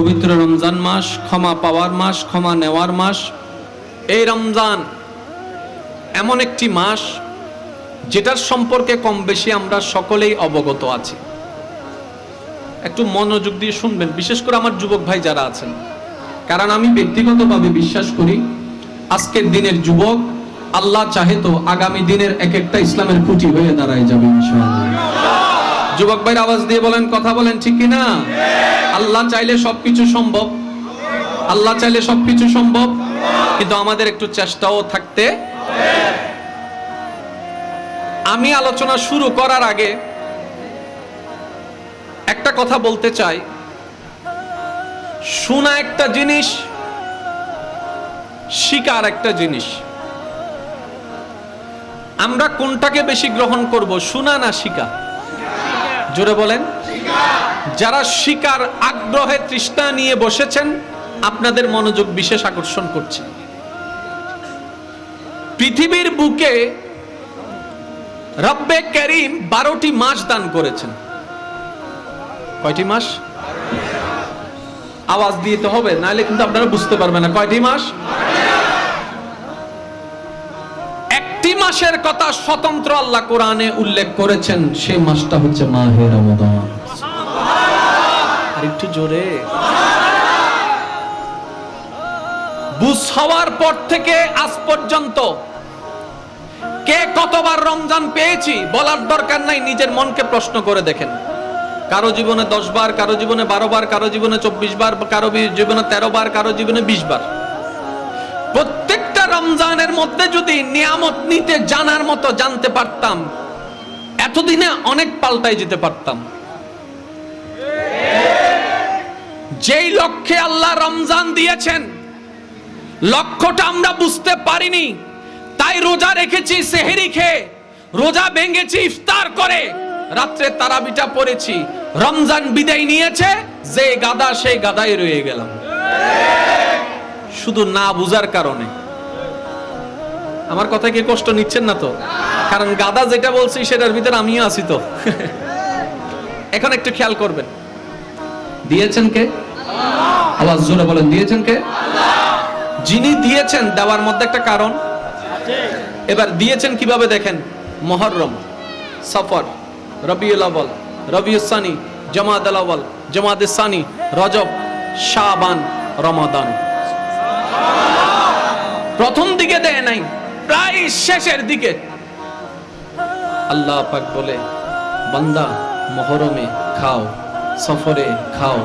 পবিত্র রমজান মাস, ক্ষমা পাওয়ার মাস, ক্ষমা নেওয়ার মাস। এই রমজান এমন একটি মাস যেটার সম্পর্কে কম বেশি আমরা সকলেই অবগত আছি। একটু মনোযোগ দিয়ে শুনবেন, বিশেষ করে আমার যুবক ভাই যারা আছেন। কারণ আমি ব্যক্তিগতভাবে বিশ্বাস করি, আজকের দিনের যুবক আল্লাহ চাহে তো আগামী দিনের এক একটা ইসলামের খুঁটি হয়ে দাঁড়ায় যাবে, ইনশাআল্লাহ। যুবক ভাইয়ের আওয়াজ দিয়ে বলেন, কথা বলেন, ঠিক কি না আল্লাহ চাইলে সবকিছু সম্ভব। আল্লাহ চাইলে সবকিছু সম্ভব। কিন্তু আমাদের একটু চেষ্টাও থাকতে আমি আলোচনা শুরু করার আগে একটা কথা বলতে চাই। শোনা একটা জিনিস, শিকার একটা জিনিস। আমরা কোনটাকে বেশি গ্রহণ করব, শোনা না শিকা জোরে বলেন। যারা শিকার আগ্রহে তৃষ্ণা নিয়ে বসেছেন, আপনাদের মনোযোগ বিশেষ আকর্ষণ করছে। পৃথিবীর বুকে রব্বে করিম বারোটি মাস দান করেছেন। কয়টি মাস? আওয়াজ দিয়ে তো হবে, নাহলে কিন্তু আপনারা বুঝতে পারবেন না। কয়টি মাস? একটি মাসের কথা স্বতন্ত্র আল্লাহ কোরআনে উল্লেখ করেছেন সেই মাসটা হচ্ছে মাহে রমাদান আর একটু জোরে। বুঝ হওয়ার পর থেকে আজ পর্যন্ত কে কতবার রমজান পেয়েছি বলার দরকার নাই, নিজের মনকে প্রশ্ন করে দেখেন। কারও জীবনে দশ বার, কারও জীবনে বারো বার, কারও জীবনে চব্বিশ বার, কারও জীবনে তেরো বার, কারও জীবনে বিশ বার। রমজানের মধ্যে যদি নিয়ামত নিতে জানার মতো জানতে পারতাম, এতদিনে অনেক পাল্টাই যেতে পারতাম। যেই লক্ষ্যে আল্লাহ রমজান দিয়েছেন, লক্ষ্যটা আমরা বুঝতে পারিনি। তাই রোজা রেখেছি সেহেরি খেয়ে, রোজা ভেঙেছি ইফতার করে। রাত্রে তারাবিটা পড়েছি, রমজান বিদায় নিয়েছে, যে গাদা সেই গাদায় রয়ে গেলাম। শুধু না বুঝার কারণে। আমার কথা কি কষ্ট নিচ্ছেন না তো? কারণ গাদা যেটা বলছি, সেটার ভিতরে আমিও আছি তো। এখন একটু খেয়াল করবেন। দিয়েছেন কে? আওয়াজ জোরে বলেন, দিয়েছেন কে? যিনি দিয়েছেন, দেওয়ার মধ্যে একটা কারণ। এবার দিয়েছেন কীভাবে দেখেন? মহরম, সফর, রবিউল আওয়াল রবিউল সানি, জামাত আল আওয়াল জামাত সানি, রজব, শাবান, রমাদান। প্রথম দিকে দেয় নাই। প্রায় শেষের দিকে। আল্লাহ পাক বলে, বান্দা, মহরমে খাও, সফরে খাও,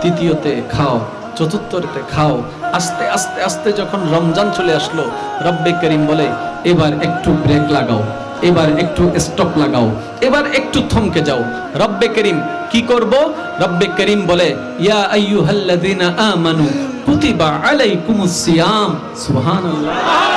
তৃতীয়তে খাও, চতুর্থতে খাও। আস্তে আস্তে আস্তে যখন রমজান চলে আসলো, রব্বে করিম বলে, এবার একটু ব্রেক লাগাও, এবার একটু স্টপ লাগাও, এবার একটু থমকে যাও। রব্বে করিম কি করব? রব্বে করিম বলে, ইয়া আইয়ুহাল্লাযীনা আমানু কুতিবা আলাইকুমুস সিয়াম। সুবহানাল্লাহ।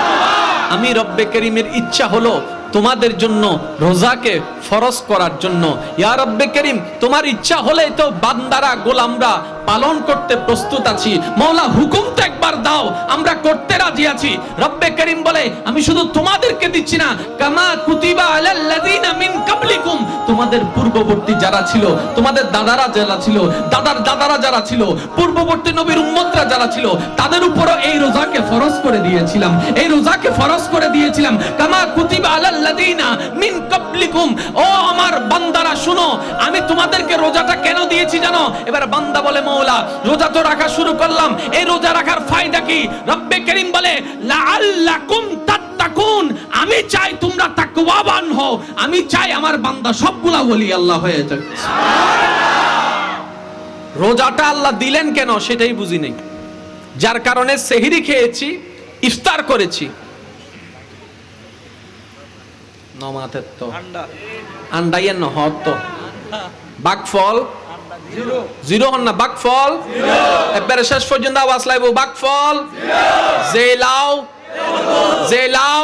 আমি রব্বে করিমের ইচ্ছা হলো তোমাদের জন্য রোজাকে ফরজ করার জন্য। ইয়া রব্বে করিম, তোমার ইচ্ছা হলে তো বান্দারা, গোলামরা পালন করতে প্রস্তুত আছি। মৌলা হুকুম তো একবার দাও, আমরা করতে রাজি আছি। রব্বে করিম বলে, আমি শুধু তোমাদেরকে দিচ্ছি না। কামা কুতিবা আলাল্লাযিনা মিন কাবলিকুম। তোমাদের পূর্ববর্তী যারা ছিল, তোমাদের দাদারা যারা ছিল, দাদার দাদারা যারা ছিল, পূর্ববর্তী নবীর উম্মতরা যারা ছিল, তাদের উপরও এই রোজাকে ফরজ করে দিয়েছিলাম। এই রোজাকে ফরজ করে দিয়েছিলাম। কামা কুতিবা মিন কাবলিকুম ও আমার বান্দারা, শুনো, আমি তোমাদেরকে রোজাটা কেন দিয়েছি জানো? এবার বান্দা বলে, মৌলা, রোজা তো রাখা শুরু করলাম। এই রোজা রাখার কি? রব্বে করিম বলে, লাআল্লাকুম তাত্তাকুন। আমি চাই তোমরা তাকওয়াবান হও। আমি চাই আমার বান্দা সবগুলা বলি আল্লাহ হয়ে যাক। রোজাটা আল্লাহ দিলেন কেন? সেটাই বুঝি নেই। যার কারণে সেহরি খেয়েছি, ইফতার করেছি। নমাতের তো আন্ডাইয়ের ন হত তো বাকফল? জিরো। হন না বাকফল? একবারে শেষ পর্যন্ত আওয়াজ লাইব বাকফল? যে লাও যে লাও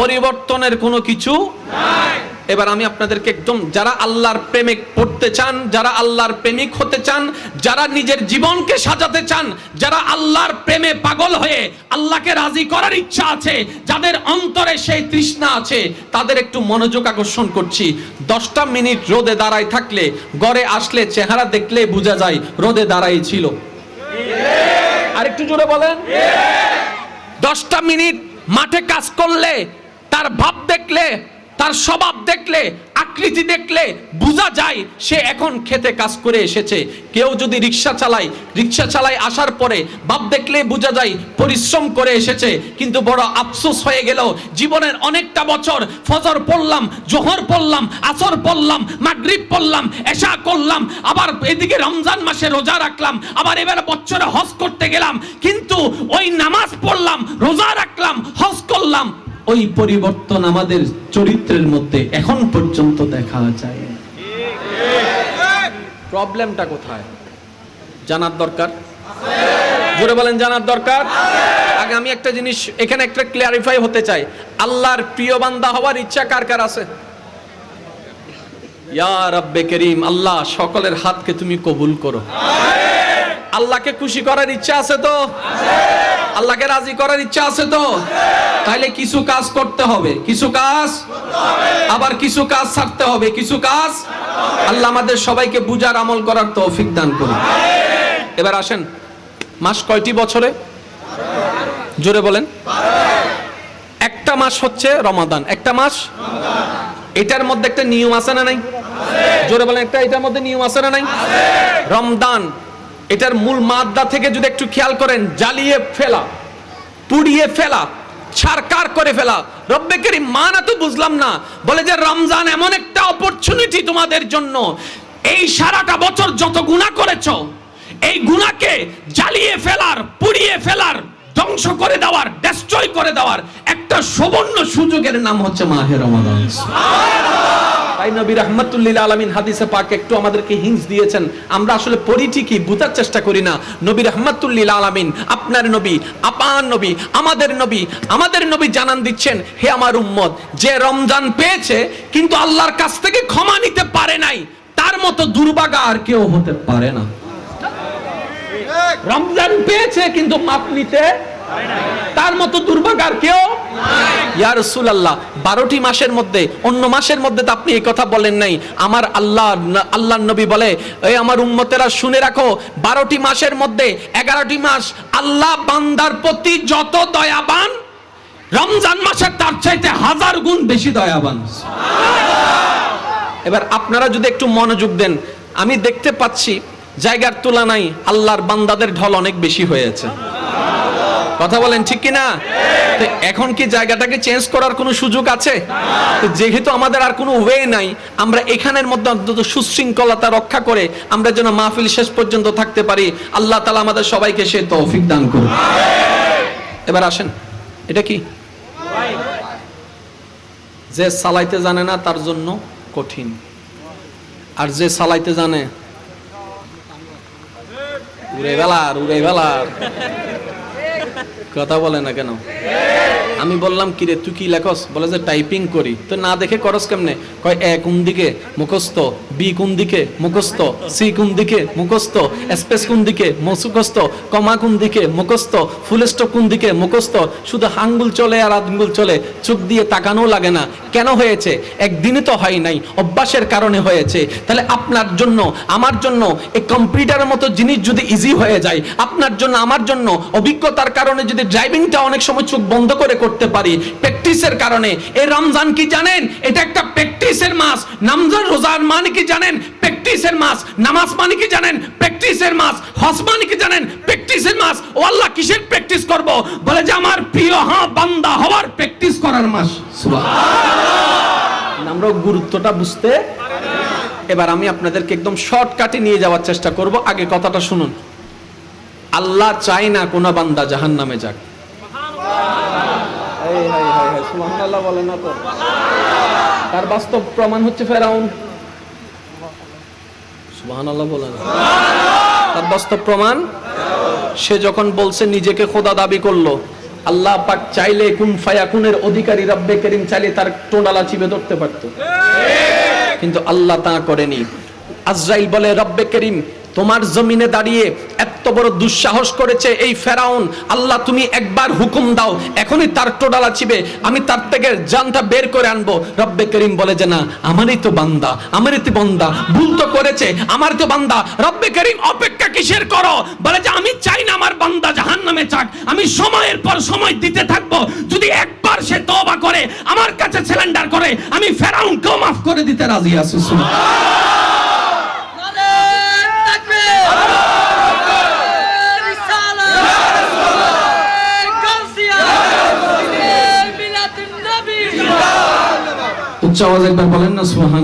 পরিবর্তনের কোনো কিছু এবার আমি আপনাদেরকে একদম যারা আল্লাহর প্রেমিক পড়তে চান, যারা আল্লাহর প্রেমিক হতে চান, যারা নিজের জীবনকে সাজাতে চান, যারা আল্লাহর প্রেমে পাগল হয়ে আল্লাহকে রাজি করার ইচ্ছা আছে, যাদের অন্তরে সেই তৃষ্ণা আছে, তাদের একটু মনোযোগ আকর্ষণ করছি। দশটা মিনিট রোদে দাঁড়ায় থাকলে, গড়ে আসলে চেহারা দেখলে বোঝা যায় রোদে দাঁড়াই ছিল। আরেকটু জোরে বলেন। দশটা মিনিট মাঠে কাজ করলে, তার ভাব দেখলে তার স্বভাব দেখলে, আকৃতি দেখলে বোঝা যায় সে এখন খেতে কাজ করে এসেছে। কেউ যদি রিক্সা চালায় রিক্সা চালায় আসার পরে ভাব দেখলে বোঝা যায় পরিশ্রম করে এসেছে। কিন্তু বড় আফসোস হয়ে গেল, জীবনের অনেকটা বছর ফজর পড়লাম, জোহর পড়লাম, আসর পড়লাম, মাগরিব পড়লাম, এশা করলাম, আবার এদিকে রমজান মাসে রোজা রাখলাম, আবার এবার বছরে হজ করতে গেলাম। কিন্তু ওই নামাজ পড়লাম, রোজা রাখলাম, হজ করলাম ওই পরিবর্তন আমাদের চরিত্রের মধ্যে এখন পর্যন্ত দেখা যায়। প্রবলেমটা কোথায়? জানার দরকার? জোরে বলেন, জানার দরকার? আগে আমি একটা জিনিস, এখানে একটা ক্লিয়ারিফাই হতে চাই। আল্লাহর প্রিয় বান্দা হওয়ার ইচ্ছা কার কার আছে? আল্লাহ সকলের হাতকে তুমি কবুল করো। আল্লাহকে খুশি করার ইচ্ছা আছে তো? আল্লাহকে রাজি করার ইচ্ছা আছে তো? তাহলে কিছু কাজ করতে হবে। কিছু কাজ আবার কিছু কাজ ছাড়তে হবে। কিছু কাজ আল্লাহ আমাদের সবাইকে বুঝার আমল করার তৌফিক দান করুন। এবার আসেন, মাস কয়টি বছরে? জোরে বলেন। একটা মাস হচ্ছে রমাদান। একটা মাস? এটার মধ্যে একটা নিয়ম আছে না নাই? জোরে বলেন, একটা এটার মধ্যে নিয়ম আছে না নাই? রমদান। এটার মূল মাদ্দা থেকে যদি একটু খেয়াল করেন, জ্বালিয়ে ফেলা, পুড়িয়ে ফেলা, ছারকার করে ফেলা, রব্বে করিম মানা তো বুঝলাম না। বলে যে রমজান এমন একটা অপরচুনিটি তোমাদের জন্য। এই সারাটা বছর যত গুণা করেছ, এই গুণাকে জ্বালিয়ে ফেলার, পুড়িয়ে ফেলার ধ্বংস করে দেওয়ার ডেস্ট্রয় করে দেওয়ার একটা সুবর্ণ সুযোগের নাম হচ্ছে মাহে রমাদান। তাই নবী রহমতুল্লিল আলমিন হাদিসে পাক একটু আমাদেরকে হিংস দিয়েছেন। আমরা আসলে পড়ি ঠিকই চেষ্টা করি না। নবী রহমতুল্লিল আলমিন, আপনার নবী, আপান নবী, আমাদের নবী আমাদের নবী জানান দিচ্ছেন, হে আমার উম্মত, যে রমজান পেয়েছে, কিন্তু আল্লাহর কাছ থেকে ক্ষমা নিতে পারে নাই, তার মতো দুর্ভাগা আর কেউ হতে পারে না। রমজান পেয়েছে, কিন্তু মাপ নিতে তার মতো দুর্ভাগার কেউ 12টি মাসের মধ্যে, অন্য মাসের মধ্যে তো আপনি এই কথা বলেন নাই। আমার আল্লাহ, আল্লাহর নবী বলে, এই আমার উম্মতেরা শুনে রাখো 12টি মাসের মধ্যে 11টি মাস আল্লাহ বান্দার প্রতি যত দয়াবান, রমজান মাসের তার চাইতে হাজার গুণ বেশি দয়াবান। এবার আপনারা যদি একটু মনোযোগ দেন, আমি দেখতে পাচ্ছি জায়গার তুলনায় আল্লাহর বান্দাদের ঢল অনেক বেশি হয়েছে। কথা বলেন ঠিক কি না তো এখন কি জায়গাটাকে চেঞ্জ করার কোনো সুযোগ আছে? যেহেতু আমাদের আর কোনো ওয়ে নাই, আমরা এখানের মধ্যে অন্তত সুশৃঙ্খলতা রক্ষা করে আমরা যেন মাহফিল শেষ পর্যন্ত থাকতে পারি, আল্লাহ তালা আমাদের সবাইকে সে তৌফিক দান করুন। এবার আসেন, এটা কি? যে সালাইতে জানে না তার জন্য কঠিন। আর যে সালাইতে জানে উড়ে বেলার উড়ে বেলার। কথা বলে না কেন? আমি বললাম কি রে তুই কি লেখস? বলে যে, টাইপিং করি। তো না দেখে করস কেমনে? কয়, এ কোন দিকে? মুখস্থ। বি কোন দিকে? মুখস্থ। সি কোন দিকে? মুখস্থ। স্পেস কোন দিকে? মুখস্থ কমা কোন দিকে? মুখস্থ। ফুল স্টপ কোন দিকে? মুখস্থ। শুধু আঙ্গুল চলে আর আঙ্গুল চলে। চোখ দিয়ে তাকানো লাগে না। কেন হয়েছে? একদিনে তো হয় নাই। অভ্যাসের কারণে হয়েছে। তাহলে আপনার জন্য, আমার জন্য এই কম্পিউটারের মতো জিনিস যদি ইজি হয়ে যায়, আপনার জন্য, আমার জন্য, অভিজ্ঞতার কারণে যদি ড্রাইভিংটা অনেক সময় চোখ বন্ধ করে করতে পারি। প্র্যাকটিসের কারণে। এই রমজান কি জানেন? এটা একটা প্র্যাকটিসের মাস। রমজান রোজার মানে কি জানেন? প্র্যাকটিসের মাস। নামাজ মানে কি জানেন? প্র্যাকটিসের মাস। হজ মানে কি জানেন? প্র্যাকটিসের মাস। ও আল্লাহ কিসের প্র্যাকটিস করব? বলে যে আমার প্রিয় হ্যাঁ বান্দা হওয়ার প্র্যাকটিস করার মাস। সুবহানাল্লাহ। আমরা গুরুত্বটা বুঝতে এবার আমি আপনাদেরকে একদম শর্টকাটে নিয়ে যাওয়ার চেষ্টা করব। আগে কথাটা শুনুন। আল্লাহ চায় না কোন বান্দা জাহান নামে যাক। বলে না তো। তার বাস্তব প্রমাণ হচ্ছে ফেরাউন। তার বাস্তব প্রমাণ, সে যখন বলছে নিজেকে খোদা দাবি করল, আল্লাহ পাক চাইলে কুন ফায়াকুনের অধিকারী রব্বে করিম চাইলে তার টোডালা চিপে ধরতে পারতো। কিন্তু আল্লাহ তা করেনি। আজরাইল বলে, রব্বে করিম তোমার জমিনে দাঁড়িয়ে এত বড় দুঃসাহস করেছে এই ফেরাউন। আল্লাহ, তুমি একবার হুকুম দাও, এখনই তার টোডালা চিবে আমি তার থেকে জানটা বের করে আনব। রব্বে করিম বলে যে, না, আমারই তো বান্দা, আমারই তো বান্দা, ভুল তো করেছে, আমার তো বান্দা। রব্বে করিম, অপেক্ষা কিসের করো? বলে যে, আমি চাই না আমার বান্দা জাহান নামে চাক আমি সময়ের পর সময় দিতে থাকব। যদি একবার সে তওবা করে, আমার কাছে সিলিন্ডার করে, আমি ফেরাউনকেও মাফ করে দিতে রাজি আছি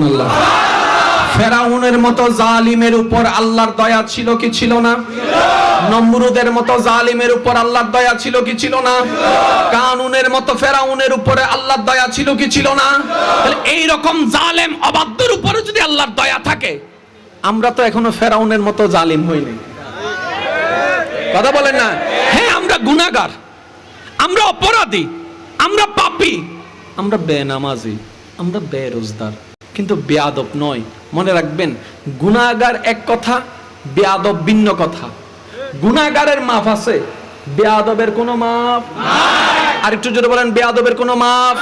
আল্লাহ ফেরাউনের মতো জালিমের উপর আল্লাহর দয়া ছিল কি ছিল না? নমরুদের মতো জালিমের উপর আল্লাহর দয়া ছিল কি ছিল না? মতো ফেরাউনের উপরে আল্লাহর দয়া ছিল কি ছিল না? তাহলে এই রকম জালেম অবাধ্যের উপরে যদি আল্লাহর দয়া থাকে আমরা তো এখনও ফেরাউনের মতো জালিম হইনি। কথা বলেন না। হ্যাঁ আমরা গুনাহগার। আমরা অপরাধী। আমরা পাপি। আমরা বেনামাজি। আমরা বেরোজগার। কিন্তু বেয়াদব নয়। মনে রাখবেন, গুনাহগার এক কথা, বেয়াদব ভিন্ন কথা। গুনাহগারের মাপ আছে, বেয়াদবের কোনো মাপ আর একটু জোরে বলেন, বেয়াদবের কোনো মাপ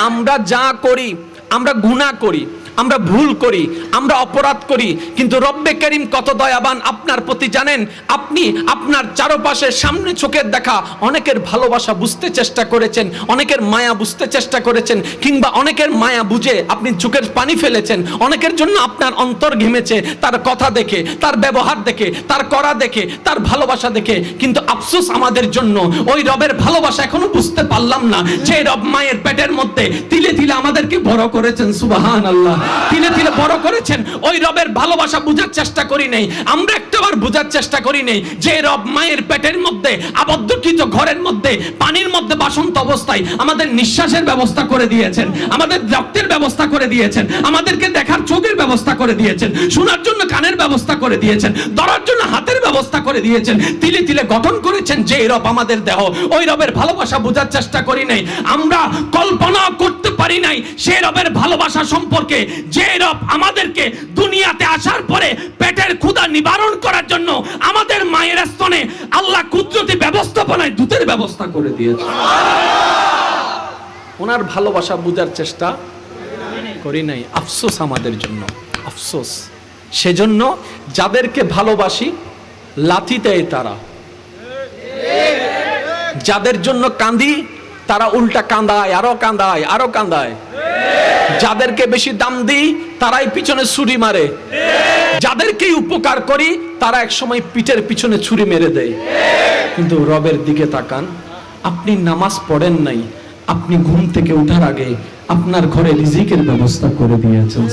আমরা যা করি, আমরা গুনাহ করি। আমরা ভুল করি, আমরা অপরাধ করি, কিন্তু রব্বে করিম কত দয়াবান আপনার প্রতি জানেন, আপনি আপনার চারপাশের সামনে চোখের দেখা অনেকের ভালোবাসা বুঝতে চেষ্টা করেছেন, অনেকের মায়া বুঝতে চেষ্টা করেছেন, কিংবা অনেকের মায়া বুঝে আপনি চোখের পানি ফেলেছেন, অনেকের জন্য আপনার অন্তর ঘেমেছে, তার কথা দেখে, তার ব্যবহার দেখে, তার করা দেখে, তার ভালোবাসা দেখে, কিন্তু আফসোস আমাদের জন্য, ওই রবের ভালোবাসা এখনও বুঝতে পারলাম না, যে রব মায়ের পেটের মধ্যে তিলে তিলে আমাদেরকে বড় করেছেন সুবাহান আল্লাহ তিলে তিলে বড় করেছেন, ওই রবের ভালোবাসা বুঝার চেষ্টা করি নেই। আমরা একটাবার বুঝার চেষ্টা করি নেই যে রব মায়ের পেটের মধ্যে, আবদ্ধকৃত ঘরের মধ্যে, পানির মধ্যে বাসন্ত অবস্থায় আমাদের নিঃশ্বাসের ব্যবস্থা করে দিয়েছেন, আমাদের রক্তের ব্যবস্থা করে দিয়েছেন, আমাদেরকে দেখার ব্যবস্থা করে দিয়েছেন, শোনার জন্য কানের ব্যবস্থা করে দিয়েছেন, ধরার জন্য হাতের ব্যবস্থা করে দিয়েছেন, তিলে তিলে গঠন করেছেন যে রব আমাদের দেহ। ওই রবের ভালোবাসা বোঝার চেষ্টা করি নাই, আমরা কল্পনা করতে পারি নাই সে রবের ভালোবাসা সম্পর্কে। যে রব আমাদেরকে দুনিয়াতে আসার পরে পেটের ক্ষুধা নিবারণ করার জন্য আমাদের মায়ের স্তনে আল্লাহ কুদরতি ব্যবস্থাপনায় দুধের ব্যবস্থা করে দিয়েছে। ওনার ভালোবাসা বোঝার চেষ্টা করি নাই। আফসোস আমাদের জন্য, আফসোস। সেজন্য যাদেরকে ভালোবাসি, লাথি দেয় তারা। যাদের জন্য কাঁদি তারা উল্টা কাঁদায় আরও কাঁদায় আরও কাঁদায় যাদেরকে বেশি দাম দিই, তারাই পিছনে ছুরি মারে। যাদেরকেই উপকার করি, তারা এক সময় পিঠের পিছনে ছুরি মেরে দেয়। কিন্তু রবের দিকে তাকান, আপনি নামাজ পড়েন নাই, আপনি ঘুম থেকে ওঠার আগে আপনার ঘরে রিজিকের ব্যবস্থা করে দিয়েছেন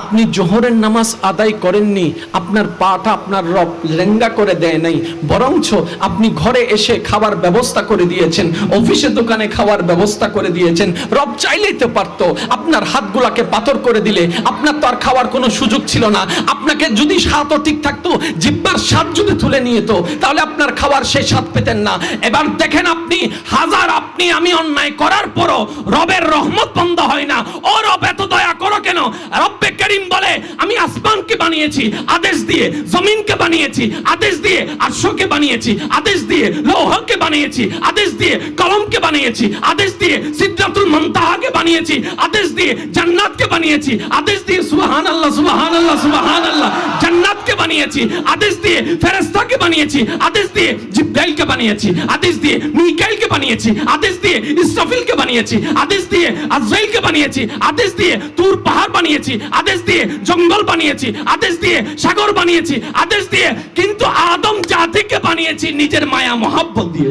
আপনি জোহরের নামাজ আদায় করেননি, আপনার পাটা আপনার রব লেঙ্গা করে দেয় নাই। বরঞ্চ আপনি ঘরে এসে খাবার ব্যবস্থা করে দিয়েছেন অফিসে দোকানে খাওয়ার ব্যবস্থা করে দিয়েছেন। রব চাইলেই তো পারত, আপনার হাতগুলাকে পাথর করে দিলে। আপনার তো আর খাওয়ার কোনো সুযোগ ছিল না। আপনাকে যদি স্বাদও ঠিক থাকতো, জিব্বার স্বাদ যদি তুলে নিয়ে তো তাহলে আপনার খাওয়ার সেই স্বাদ পেতেন না। এবার দেখেন আপনি, হাজার আপনি আমি অন্যায় করার পরও রবের রহমত বন্ধ হয় না। ও রব, এত দয়া করো কেন? রব্বে করিম বলে আমি আসমানকে বানিয়েছি আদেশ দিয়ে জমিনকে বানিয়েছি আদেশ দিয়ে আরশকে বানিয়েছি আদেশ দিয়ে লৌহকে বানিয়েছি আদেশ দিয়ে কলমকে বানিয়েছি আদেশ দিয়ে সিদ্ধাতুল মুনতাহাকে বানিয়েছি আদেশ দিয়ে জান্নাতকে বানিয়েছি আদেশ দিয়ে সুবহানাল্লাহ সুবহানাল্লাহ সুবহানাল্লাহ জান্নাতকে বানিয়েছি আদেশ দিয়ে ফেরেশতাকে বানিয়েছি আদেশ দিয়ে জিব্রাইলকে বানিয়েছি আদেশ দিয়ে মিকাইলকে বানিয়েছি আদেশ দিয়ে ইসরাফিলকে বানিয়েছি আদেশ দিয়ে আজরাইলকে বানিয়েছি আদেশ দিয়ে তুর পাহাড় বানিয়েছি আদেশ দিয়ে জঙ্গল বানিয়েছি, আদেশ দিয়ে সাগর বানিয়েছি, আদেশ দিয়ে কিন্তু আদম জাতিকে বানিয়েছি, নিজের মায়া, মহাব্বত দিয়ে।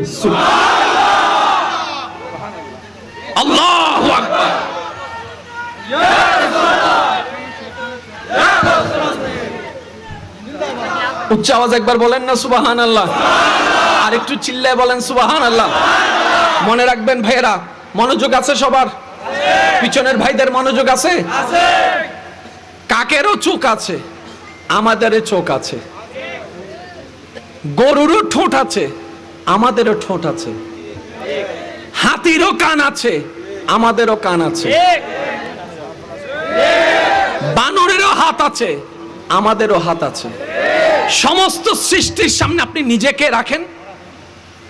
আল্লাহু উচ্চ আওয়াজ একবার বলেন না সুবাহান আল্লাহ আর একটু চিল্লায় বলেন সুবাহান আল্লাহ মনে রাখবেন ভাইয়েরা, মনোযোগ আছে সবার? পিছনের ভাইদের মনোযোগ আছে? কাকেরও চোখ আছে? আমাদেরও চোখ আছে। গরুরও ঠোঁট আছে, আমাদেরও ঠোঁট আছে। হাতিরও কান আছে, আমাদেরও কান আছে। বানরেরও হাত আছে, আমাদেরও হাত আছে। সমস্ত সৃষ্টির সামনে আপনি নিজেকে রাখেন।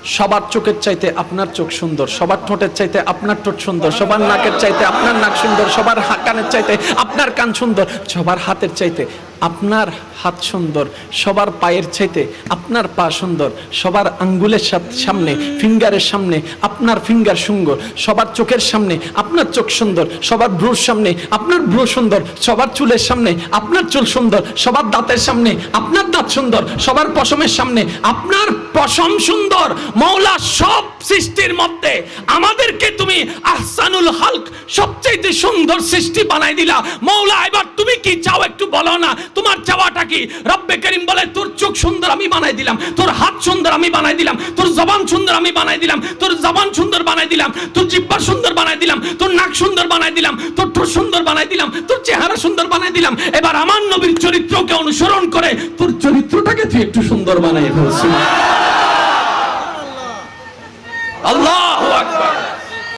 সবার চোখের চাইতে আপনার চোখ সুন্দর সবার ঠোঁটের চাইতে আপনার ঠোঁট সুন্দর সবার নাকের চাইতে আপনার নাক সুন্দর সবার কানের চাইতে আপনার কান সুন্দর সবার হাতের চাইতে আপনার হাত সুন্দর সবার পায়ের চাইতে আপনার পা সুন্দর সবার আঙ্গুলের সামনে ফিঙ্গারের সামনে আপনার ফিঙ্গার সুন্দর সবার চোখের সামনে আপনার চোখ সুন্দর সবার ভ্রুর সামনে আপনার ভ্রু সুন্দর সবার চুলের সামনে আপনার চুল সুন্দর সবার দাঁতের সামনে আপনার দাঁত সুন্দর সবার পশমের সামনে আপনার পশম সুন্দর মৌলা সব সৃষ্টির মধ্যে আমাদেরকে তুমি আহসানুল হালক সবচেয়ে সুন্দর সৃষ্টি বানাই দিলা। মৌলা, এবার তুমি কি চাও একটু বলো না? তোমার চাওয়াটা কি? রব্বে করিম বলে, তোর চোখ সুন্দর আমি বানাই দিলাম, তোর হাত সুন্দর আমি বানাই দিলাম, তোর জবান সুন্দর আমি বানাই দিলাম, তোর জবান সুন্দর বানাই দিলাম, তোর জিব্বা সুন্দর বানাই দিলাম, তোর নাক সুন্দর বানাই দিলাম, তোর ঠোঁট সুন্দর বানাই দিলাম, তোর চেহারা সুন্দর বানাই দিলাম। এবার আমার নবীর চরিত্রকে অনুসরণ করে তোর চরিত্রটাকে তুই একটু সুন্দর বানাই ফেলছি আল্লাহ আকবার।